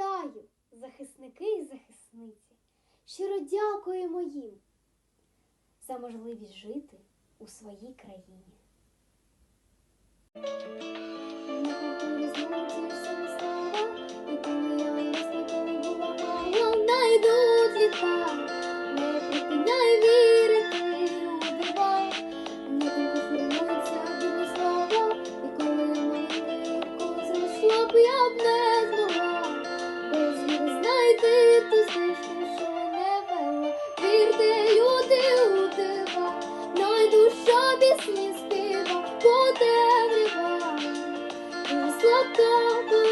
Вітаю, захисники і захисниці. Щиро дякуємо їм за можливість жити у своїй країні. Коли я ясна, коли пісні співа, по темрява, і слабка